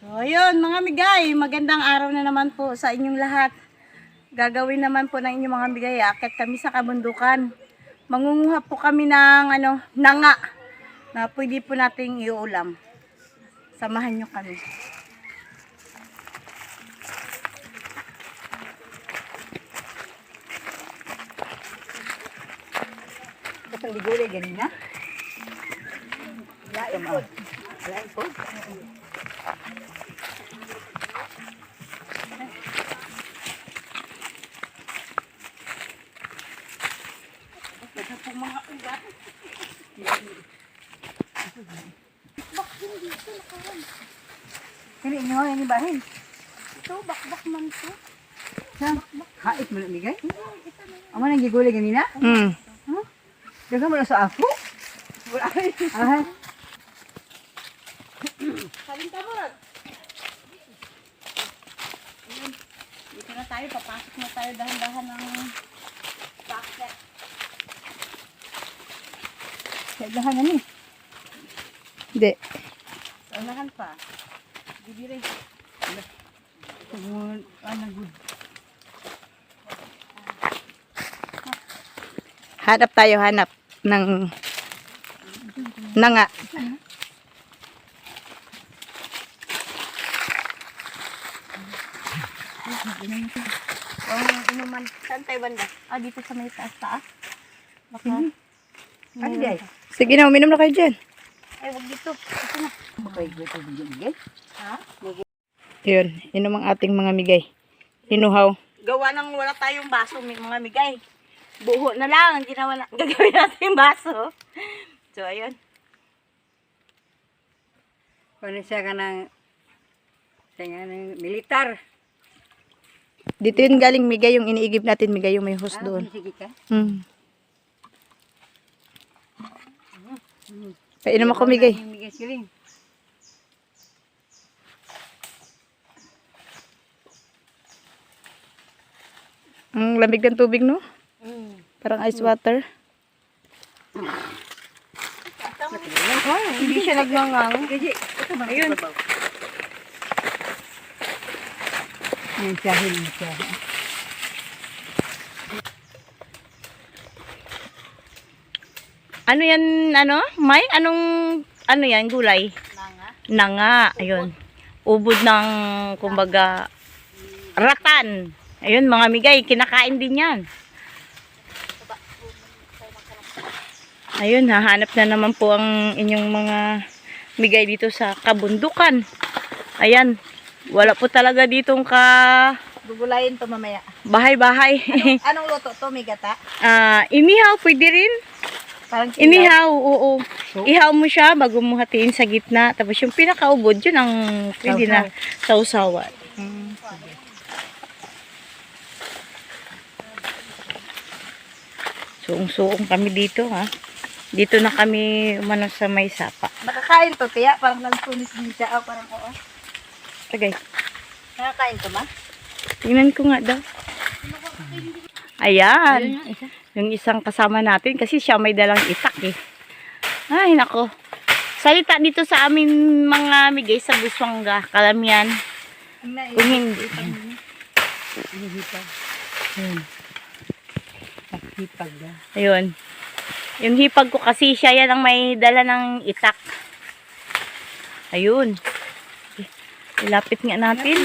So, ayun, mga migay, magandang araw na naman po sa inyong lahat. Gagawin naman po ng inyong mga migay, akit kami sa kabundukan. Mangunguha po kami ng ano, nanga na pwede po nating iulam. Samahan nyo kami. Katong ligulay ganina. Lain po. Lain po. Kani inyo ini bahin. Ito, bakbak man to. Sa hait mo na migay. Amo nang gigulay ganina? Mm. Daga mo na sa ako. Ah, Saling tabot. Ayun. Dito na tayo, papasok na tayo dahan-dahan ng packet. kailangan na ni. Hindi. Unahan pa. Bibiri. Tumun ana good. Hanap tayo, hanap ng nanga. Saan tayo banda? Ah, dito sa may taas-taas. Baka. Ano day? Sige na, uminom na kayo dyan. Ay, wag dito. Ito na. Okay, good migay. Ha? Yun, inom ang ating mga migay. Inuhaw. Gawa ng wala tayong baso, may mga migay. Buho na lang ang ginawa na. Gagawin natin yung baso. So, ayun. Kuno siya ka ng siya ng militar. Dito yun galing migay, yung iniigib natin migay, yung may hose Ah, doon. ka. Hmm. Painom ako migay. Ang lamig ng tubig, no? Mm. Parang ice water. Hindi siya ba? Ayun. Yan siya, hindi siya. Ano yan, ano? May? Anong, ano yan, gulay? Nanga. Nanga, ayun. Ubod ng, kumbaga, ratan. Ayun, mga migay, kinakain din yan. Ayun, hahanap na naman po ang inyong mga migay dito sa kabundukan. Ayan, wala po talaga ditong ka Gugulayin to mamaya. bahay-bahay. Anong luto to, may gata? Ah, inihaw, pwede rin. Parang. Inihaw, oo. Ihaw mo siya bago mo hatiin sa gitna. Tapos yung pinakaubod, yun ang pwede na sausawan. Mm. Suong-suong kami dito, ha. Dito na kami umano sa may sapa. Nakakain to, tiya. Parang nagtunis din siya. Oh, parang oo. Tagay. Nakakain to, ma? Tingnan ko nga daw. Ayan. Yung isang kasama natin kasi siya may dalang itak eh. Ay, nako. Salita dito sa amin mga migay sa Buswanga, Kalamian. Kung hindi. Ayun. Hipag na. Ayun. Yung hipag ko kasi siya yan ang may dala ng itak. Ayun. Ilapit nga natin.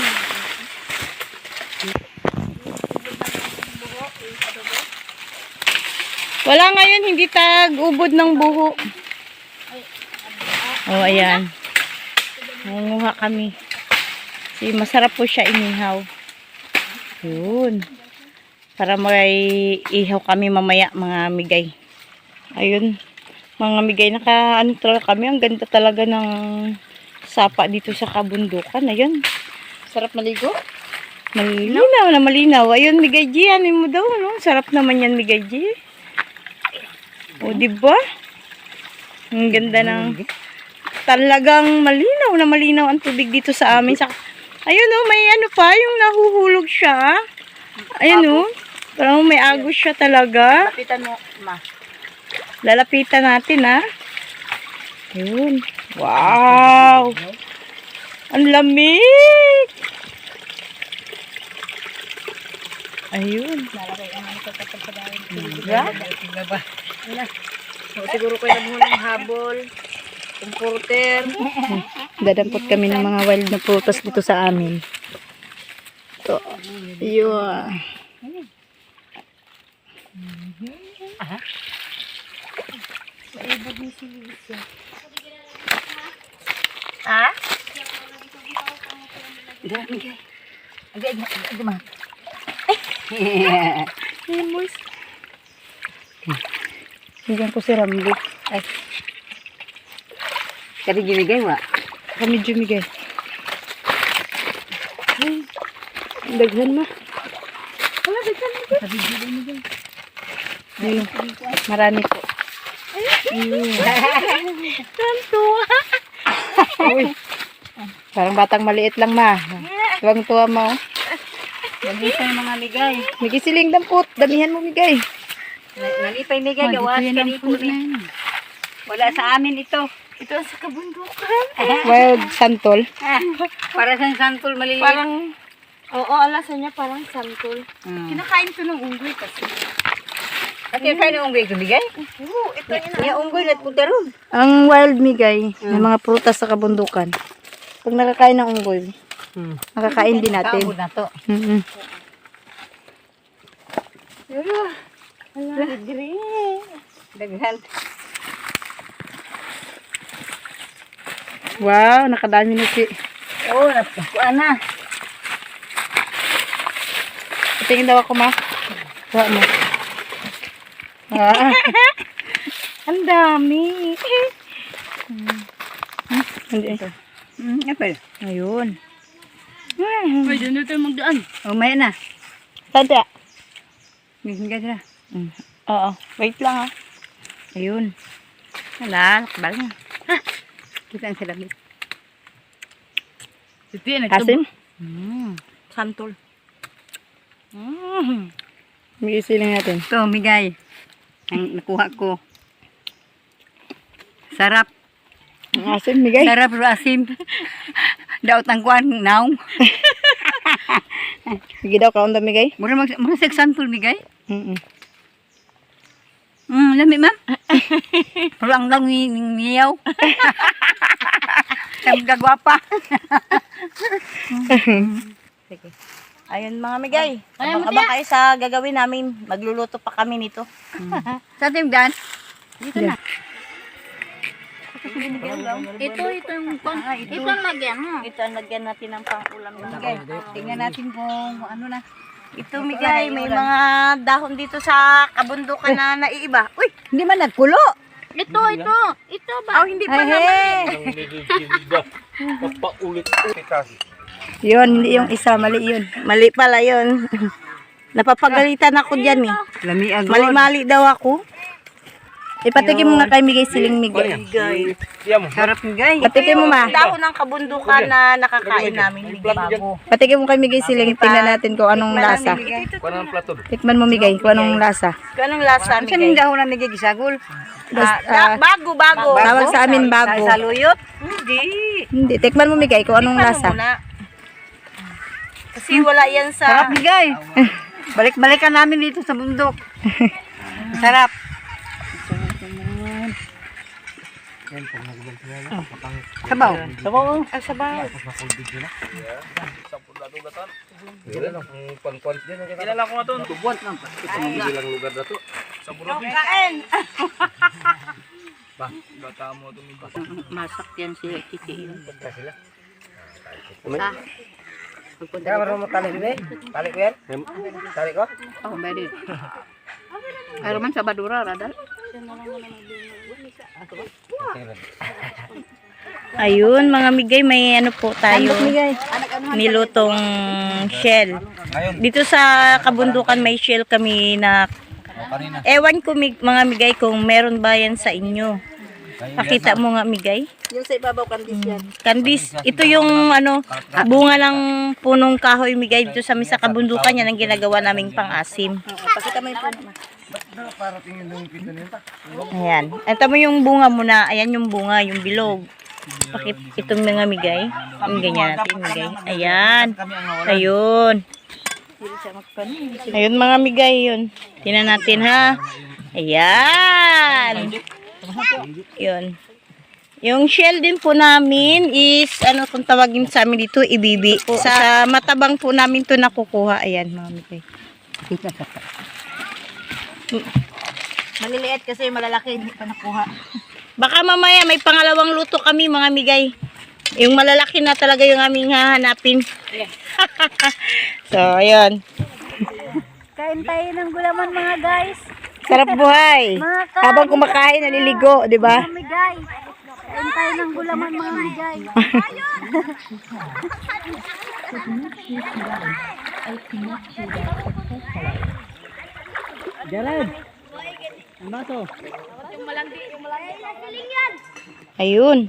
Wala ngayon, hindi tag-ubod ng buho. Oh, ayan. Nangunguha kami. Kasi masarap po siya inihaw. Yun. Para may ihaw kami mamaya, mga migay. Ayun. Mga migay, naka, ano talaga kami, ang ganda talaga ng sapa dito sa kabundukan. Ayun. Sarap maligo. Malinaw na malinaw. Ayun, Migay G, ano mo daw, no? Sarap naman yan, Migay G. O, diba? Ang ganda ng... Talagang malinaw na malinaw ang tubig dito sa amin. Sa, ayun, oh, may ano pa, yung nahuhulog siya. Ayun, oh. Parang may agos siya talaga. Lapitan mo, ma. Lalapitan natin, ha. Ayun. Wow. Ang lamig! Ayun. siguro ko yung ng habol. Comforter. Dadampot kami ng mga wild na prutas dito sa amin. Ito. Yun. Ha? Hindi, hindi. Hindi, hindi, hindi, ma. Bigyan ko si Rambi. Ay. Kati ginigay wa. Kami jumigay. Ay, daghan ma. Wala, daghan mo. Ayun, marami po. Ayun. Uy, parang batang maliit lang ma. Tuwang tuwa mo. Nalipay mga migay. Nagisiling dampot, damihan mo migay. Nalipay migay. Gawas ka ni. Wala sa amin ito. Ito sa kabundukan. Wild santol. Ah, para sa santol maliliit. Parang, oo, alasan niya parang santol. Hmm. Kinakain to ng unggoy kasi. At yung kain ng unggoy ito bigay? Oo, ito yun. Yung unggoy na punta ron. Ang wild migay, may mga prutas sa kabundukan. Pag nakakain ng unggoy, Hmm. nakakain din natin. Kaabot na to. Mm-mm. Daghan. Wow, nakadami na si. Oh, napakuan na. Tingin daw ako ma. Kuha mo. Ah. Ang dami. Hmm. Hmm, Hindi. Hmm, apel. Ayun. Pwede na tayo magdaan. Oh, may na. Tanda. Hingga sila. Mm. Oo. Wait lang ah. Ayun. Wala, nakabal na. Kita ang salabit. Asim? Hmm. Santol. Mm. May isiling natin. Ito, migay. Ang nakuha ko. Sarap. Ang asim, migay. Sarap asim. Daot ang kuan naong. Sige daw, kaon daw migay. Mura mag mura sa example migay. Mm-mm. Mm, lami ma'am. Pero ang lang ni niyaw. Ang gagwapa. Sige. Ayun mga migay. Abang-abang kayo sa gagawin namin. Magluluto pa kami nito. Sa ating dan. Dito na. Ito, ito yung pang... ito, ang lagyan mo. Ito ang lagyan natin ng pang-ulam ng migay. Tingnan natin kung ano na. Ito migay, may mga dahon dito sa kabundukan na naiiba. Uy! Hindi man nagkulo. Ito, ito. Ito ba? Oh, hindi pa naman. Yun, hindi yung isa, mali yun. Mali pala yun. Napapagalitan ako dyan eh. Mali-mali daw ako. Ipatikim mo nga kay migay siling migay. Sarap migay. Patikim mo ma. Dahon ng kabundukan na nakakain namin. Migay. Patikim mo kay migay siling. Tingnan natin kung anong lasa. Tikman mo migay kung anong lasa. Kung anong lasa, yung migay? dahon na migay gisagol? Ah, da- bago, bago. Tawag sa amin bago. Sa luyot? Hindi. Hindi, tikman mo migay kung anong lasa. Kasi wala yan Sarap sa... migay. Balik-balikan namin dito sa bundok. Sarap. Yan, pag nagulante na Sampun na lugatan. Gila lang, pan-pan dyan. Gila lang ko nga ito. Tubuan lugar datu. Sampun na. Kain! bah bata mo. Masak yan si Kiki. Basta sila. Sa. Kaya marunong? Oh, Roman sa Badura, Radal. Ayun, mga migay, may ano po tayo. Nilutong shell. Dito sa kabundukan may shell kami na ewan ko mig- mga migay kung meron ba yan sa inyo. Pakita mo nga migay. Yung sa ibabaw kandis yan. Kandis, ito yung ano, bunga ng punong kahoy migay dito sa amin sa kabundukan yan ang ginagawa naming pang-asim. Pakita mo yung puno. Ayan. Ito mo yung bunga muna. Ayan yung bunga, yung bilog. Pakit itong mga migay. Ang ganyan natin, migay. Ayan. Ayun. Ayun mga migay yun. Tingnan natin ha. Ayan. Yun. Yung shell din po namin is, ano kung tawagin sa amin dito, ibibi. Sa matabang po namin to nakukuha. Ayan mga migay. Maliliit kasi malalaki hindi pa nakuha. Baka mamaya may pangalawang luto kami mga migay. Yung malalaki na talaga yung aming hahanapin. so, ayun. Kain tayo ng gulaman mga guys. Sarap buhay. Habang kumakain, naliligo, di ba? Mga migay. Kain tayo ng gulaman mga migay. Ayun.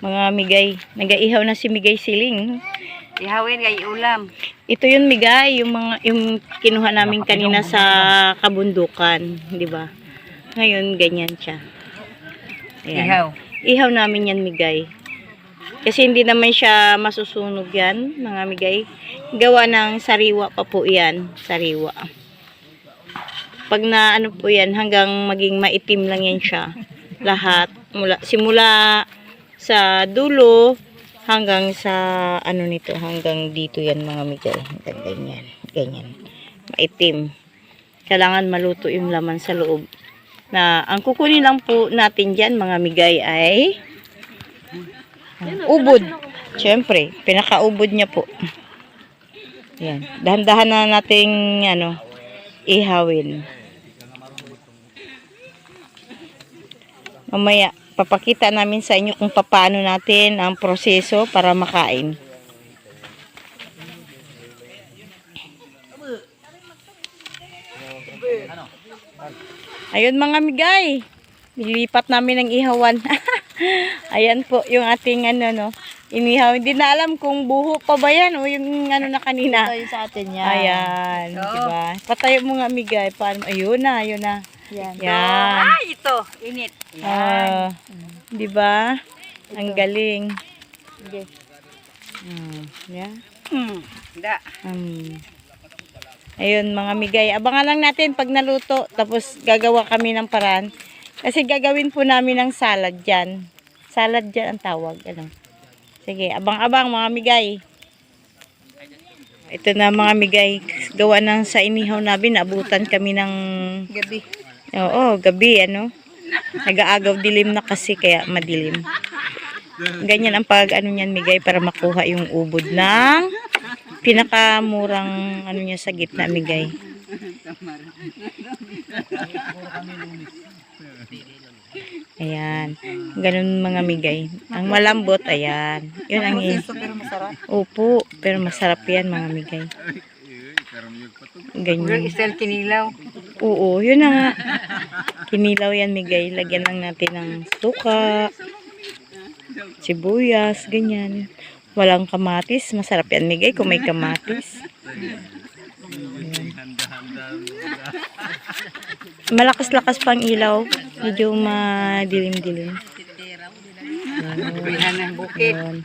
Mga migay. Nagaihaw na si Migay Siling. Ihawin kay ulam. Ito yun migay, yung mga yung kinuha namin kanina sa kabundukan, di ba? Ngayon ganyan siya. Ayan. Ihaw. Ihaw namin yan migay. Kasi hindi naman siya masusunog yan, mga migay. Gawa ng sariwa pa po yan, sariwa. Pag na ano po yan, hanggang maging maitim lang yan siya. Lahat, mula, simula sa dulo hanggang sa ano nito, hanggang dito yan mga migay. Ganyan, ganyan. Maitim. Kailangan maluto yung laman sa loob. Na ang kukunin lang po natin dyan mga migay ay ubod. Siyempre, pinakaubod niya po. Yan. Dahan-dahan na nating ano, ihawin. Mamaya, papakita namin sa inyo kung paano natin ang proseso para makain. Ayun mga migay. Nilipat namin ng ihawan. Ayan po yung ating ano no. Inihaw. Hindi na alam kung buho pa ba yan o yung ano na kanina. Ito yung sa atin yan. Ayan. Diba? Patayo mo nga migay. Paano? Ayun na, ayun na. Yan. Yan. Ay, ito. Init. Ah, di ba? Ang galing. Okay. Mm, yeah. Hmm. Da. Um, ayun mga migay. Abangan lang natin pag naluto. Tapos gagawa kami ng paraan. Kasi gagawin po namin ng salad dyan. Salad dyan ang tawag. Ano? Sige, abang-abang mga migay. Ito na mga migay. Gawa ng sa inihaw namin. Abutan kami ng Gabi. Oo, gabi ano. Nag-aagaw dilim na kasi kaya madilim. Ganyan ang pag ano niyan migay para makuha yung ubod ng pinakamurang ano niya sa gitna migay. Ayan. Ganun mga migay. Ang malambot, ayan. Yun ang masarap. Opo, pero masarap yan mga migay. Ganyan. isel kinilaw. Oo, yun na nga. Kinilaw yan, Migay. Lagyan lang natin ng suka, sibuyas, ganyan. Walang kamatis. Masarap yan, Migay, kung may kamatis. Ayan. Malakas-lakas pang ilaw. Medyo madilim-dilim. Ng bukid. Ayan.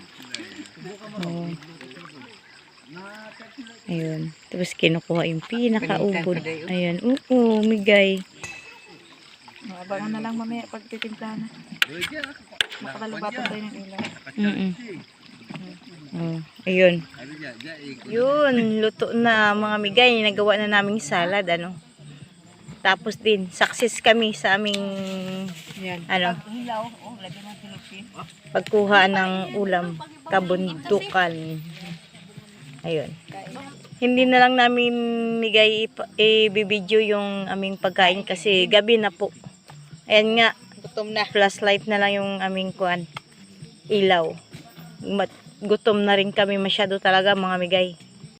Ayun. Tapos kinukuha yung pinakaubod. Ayan. Oo, migay. Abangan na lang mamaya pag titimpla na. Makakalubatan tayo ng ilaw. Mm Oh, ayun. Yun, luto na mga migay. Nagawa na naming salad, ano. Tapos din, success kami sa aming, ano, pagkuha ng ulam, kabundukan. Ayun. Hindi na lang namin migay i-video yung aming pagkain kasi gabi na po. Ayan nga, gutom na. Flashlight na lang yung aming kuan. Ilaw. Gutom na rin kami masyado talaga mga migay.